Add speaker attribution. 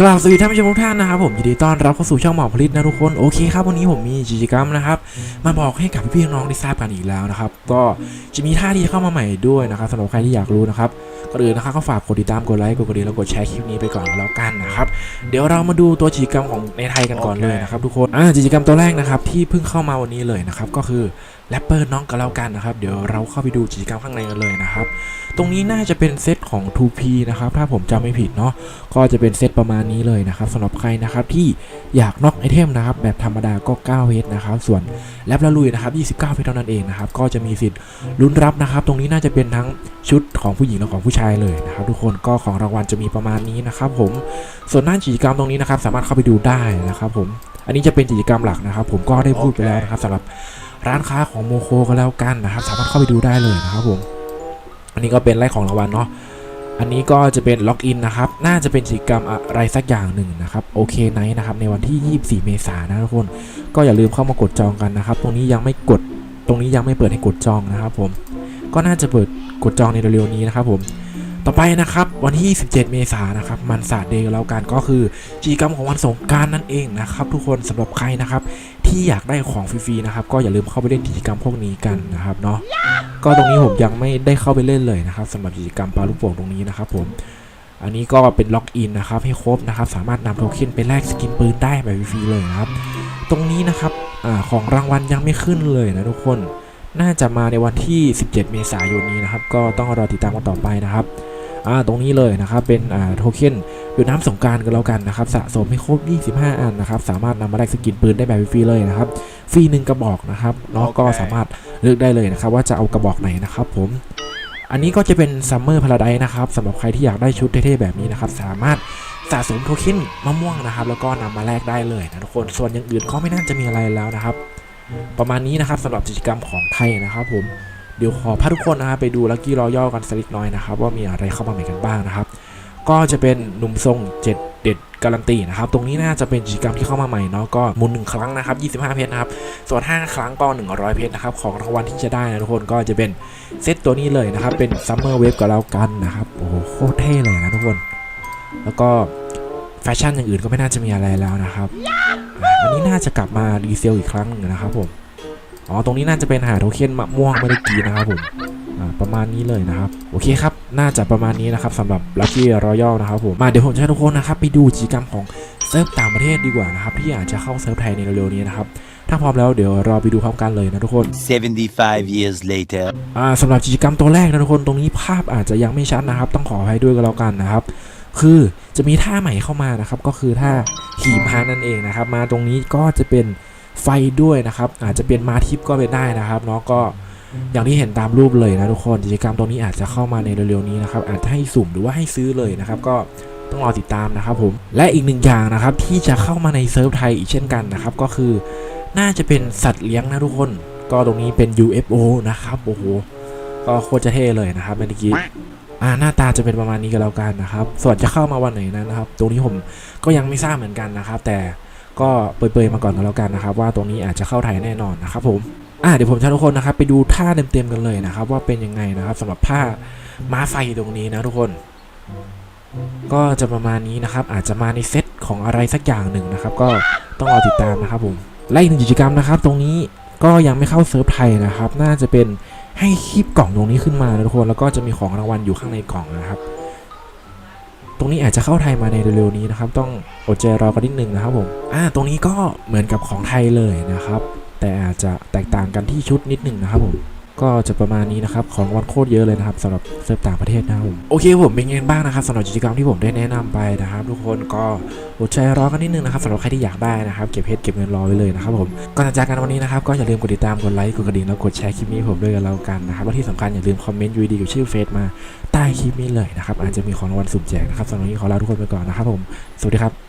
Speaker 1: กราบสวัสดีท่านผู้ชมทุกท่านนะครับผมยินดีต้อนรับเข้าสู่ช่องหมอผลิตนะทุกคนโอเคครับวันนี้ผมมีกิจกรรมนะครับมาบอกให้กับพี่ๆน้องๆได้ทราบกันอีกแล้วนะครับก็จะมีท่าที่เข้ามาใหม่ด้วยนะครับสำหรับใครที่อยากรู้นะครับก่อนอื่นนะครับก็ฝากกดติดตามกดไลค์กดกระดิ่งแล้วกดแชร์คลิปนี้ไปก่อนแล้วกันนะครับเดี๋ยวเรามาดูตัวกิจกรรมของในไทยกันก่อนเลยนะครับทุกคนอ่ากิจกรรมตัวแรกนะครับที่เพิ่งเข้ามาวันนี้เลยนะครับก็คือแรปเปอร์น้องกันแล้วกันนะครับเดี๋ยวเราเข้าไปดูกิจกรรมข้างในกันเลยนะครับ ตรงนี้น่าจะเป็นเซตของ 2P นะครับถ้าผมจำไม่ผิดเนาะก็จะเป็นเซตประมาณนี้เลยนะครับสำหรับใครนะครับที่อยากน็อกไอเทมนะครับแบบธรรมดาก็9เพชรนะครับส่วนแลบละลุยนะครับ29เพชรเท่านั้นเองนะครับก็จะมีสิทธิ์ลุ้นรับนะครับ ตรงนี้น่าจะเป็นทั้งชุดของผู้หญิงและของผู้ชายเลยนะครับทุกคนก็ของรางวัลจะมีประมาณนี้นะครับผมส่วนหน้ากิจกรรมตรงนี้นะครับ สามารถเข้าไปดูได้นะครับผมอันนี้จะเป็นกิจกรรมหลักนะครับ ผมก็ได้พูดไปแล้วนะครับสำหรับร้านค้าของโมโคก็แล้วกันนะครับ สามารถเข้าไปดูได้เลยนะครับผม อันนี้ก็เป็นไล่ของรางวัลเนาะอันนี้ก็จะเป็นล็อกอินนะครับ น่าจะเป็นกิจกรรมอะไรสักอย่างหนึ่งนะครับ โอเคไนท์นะครับ ในวันที่ 24 เมษายนนะทุกคน ก็อย่าลืมเข้ามากดจองกันนะครับ ตรงนี้ยังไม่กด ตรงนี้ยังไม่เปิดให้กดจองนะครับผม ก็น่าจะเปิดกดจองในเร็วๆนี้นะครับผม ต่อไปนะครับวันที่ 17 เมษายนนะครับมันศาสตร์เดย์แล้วกันก็คือกิจกรรมของวันสงการนั่นเองนะครับทุกคนสำหรับใครนะครับที่อยากได้ของฟรีๆนะครับก็อย่าลืมเข้าไปเล่นกิจกรรมพวกนี้กันนะครับเนาะก็ตรงนี้ผมยังไม่ได้เข้าไปเล่นเลยนะครับสำหรับกิจกรรมปลาลูกโป่งตรงนี้นะครับผมอันนี้ก็เป็นล็อกอินนะครับให้ครบนะครับสามารถนำโทเค็นไปแลกสกินปืนได้แบบฟรีๆเลยครับตรงนี้นะครับอของรางวัลยังไม่ขึ้นเลยนะทุกคนน่าจะมาในวันที่ 17 เมษายนนี้นะครับ ก็ต้องรอติดตามกันต่อไปนะครับ อ่าตรงนี้เลยนะครับเป็นอ่าโทเค็นดูดน้ำสงกรารกันแล้วกันนะครับสะสมให้ครบ 25 อันนะครับสามารถนำมาแลกสกินปืนได้แบบฟรีๆเลยนะครับฟรีหนึ่งกระบอกนะครับเนาะ
Speaker 2: โอเค
Speaker 1: ก็สามารถเลือกได้เลยนะครับว่าจะเอากระบอกไหนนะครับผมอันนี้ก็จะเป็นซัมเมอร์พาราไดนะครับสำหรับใครที่อยากได้ชุดเท่ๆแบบนี้นะครับสามารถสะสมโทเค็นมะม่วงนะครับ แล้วก็นำมาแลกได้เลยนะทุกคนส่วนอย่างอื่นก็ไม่น่าจะมีอะไรแล้วนะครับ ประมาณนี้นะครับสำหรับกิจกรรมของไทยนะครับผม เดี๋ยวขอพาทุกคนนะครับไปดูลั c กี้รอย่อกันสักเล็กน้อยนะครับ ว่ามีอะไรเข้ามาใหม่กันบ้างนะครับ ก็จะเป็นหนุ่มทรงเจ็ดเด็ดการันตีนะครับ ตรงนี้น่าจะเป็นกิจกรรมที่เข้ามาใหม่เนาะก็หมุนหนึ่งครั้งนะครับ 25 เพชรนะครับ ส่วน 5 ครั้งก็ 100 เพชรนะครับ ของรางวัลที่จะได้นะทุกคนก็จะเป็นเซตตัวนี้เลยนะครับ เป็นซัมเมอร์เวฟกับเรากันนะครับ โอ้โหโคตรเท่เลยนะทุกคน แล้วก็แฟชั่นอย่างอื่นก็ไม่น่าจะมีอะไรแล้วนะครับ อันนี้น่าจะกลับมาดีเซลอีกครั้งหนึ่งนะครับผม อ๋อ ตรงนี้น่าจะเป็นหาโทเค็นมะม่วงเมื่อกี้นะครับผมอ่าประมาณนี้เลยนะครับ โอเคครับ น่าจะประมาณนี้นะครับสำหรับ Lucky Royal นะครับผมมาเดี๋ยวผมจะให้ทุกคนนะครับ ไปดูกิจกรรมของเซิร์ฟต่างประเทศดีกว่านะครับ ที่อาจจะเข้าเซิร์ฟไทยในเร็วๆนี้นะครับ ถ้าพร้อมแล้วเดี๋ยวเราไปดูพร้อมกันเลยนะทุกคน
Speaker 3: 75 years later.
Speaker 1: อ่าสำหรับกิจกรรมตัวแรกนะทุกคนตรงนี้ภาพอาจจะยังไม่ชัดนะครับ ต้องขออภัยด้วยกันแล้วกันนะครับ คือจะมีท่าใหม่เข้ามานะครับ ก็คือท่าขี่ม้านั่นเองนะครับ มาตรงนี้ก็จะเป็น ไฟด้วยนะครับ อาจจะเป็นมาทิพก็เป็นได้นะครับเนาะก็อย่างที่เห็นตามรูปเลยนะทุกคนกิจกรรมตรงนี้อาจจะเข้ามาในเร็วๆนี้นะครับอาจจะให้สุ่มหรือว่าให้ซื้อเลยนะครับ ก็ต้องรอติดตามนะครับผมและอีกหนึ่งอย่างนะครับที่จะเข้ามาในเซิร์ฟไทยอีกเช่นกันนะครับก็คือน่าจะเป็นสัตว์เลี้ยงนะทุกคน ก็ตรงนี้เป็น UFO นะครับโอ้โหก็โคตรจะเท่เลยนะครับเมื่อกี้อ่าหน้าตาจะเป็นประมาณนี้กันแล้วกันนะครับ ส่วนจะเข้ามาวันไหนนั้นนะครับ ตรงนี้ผมก็ยังไม่ทราบเหมือนกันนะครับ แต่ ก็เปรยๆมาก่อนกันแล้วกันนะครับ ว่าตรงนี้อาจจะเข้าไทยแน่นอนนะครับผมอ่าเดี๋ยวผมจะทุกคนนะครับไปดูท่าเต็มๆกันเลยนะครับ ว่าเป็นยังไงนะครับสำหรับท่าม้าไฟตรงนี้นะทุกคน ก็จะประมาณนี้นะครับ อาจจะมาในเซตของอะไรสักอย่างหนึ่งนะครับ ก็ต้องรอติดตามนะครับผมและอีกหนึ่งกิจกรรมนะครับ ตรงนี้ก็ยังไม่เข้าเซิร์ฟไทยนะครับ น่าจะเป็นให้คีบกล่องตรงนี้ขึ้นมานะทุกคน แล้วก็จะมีของรางวัลอยู่ข้างในกล่องนะครับ ตรงนี้อาจจะเข้าไทยมาในเร็วๆนี้นะครับ ต้องอดใจรอกันนิดนึงนะครับผมอ่าตรงนี้ก็เหมือนกับของไทยเลยนะครับ แต่อาจจะแตกต่างกันที่ชุดนิดนึงนะครับผม ก็จะประมาณนี้นะครับของรางวัลโคตรเยอะเลยนะครับสำหรับเซิร์ฟต่างประเทศนะครับผมโอเคผมเป็นไงบ้างนะครับสำหรับกิจกรรมที่ผมได้แนะนำไปนะครับ ทุกคนก็อดใจรอกันนิดนึงนะครับสำหรับใครที่อยากได้นะครับเก็บเพชรเก็บเงินรอไว้เลยนะครับผมก่อนจากกันวันนี้นะครับก็อย่าลืมกดติดตามกดไลค์กดกระดิ่งแล้วกดแชร์คลิปนี้ผมด้วยกันแล้วกันนะครับและที่สำคัญอย่าลืมคอมเมนต์ยูดีกับชื่อเฟซมาใต้คลิปนี้เลยนะครับอาจจะมีของรางวัลสุ่มแจกนะครับสำหรับวันนี้ขอลาทุกคนไปก่อนนะครับผมสวัสดีครับ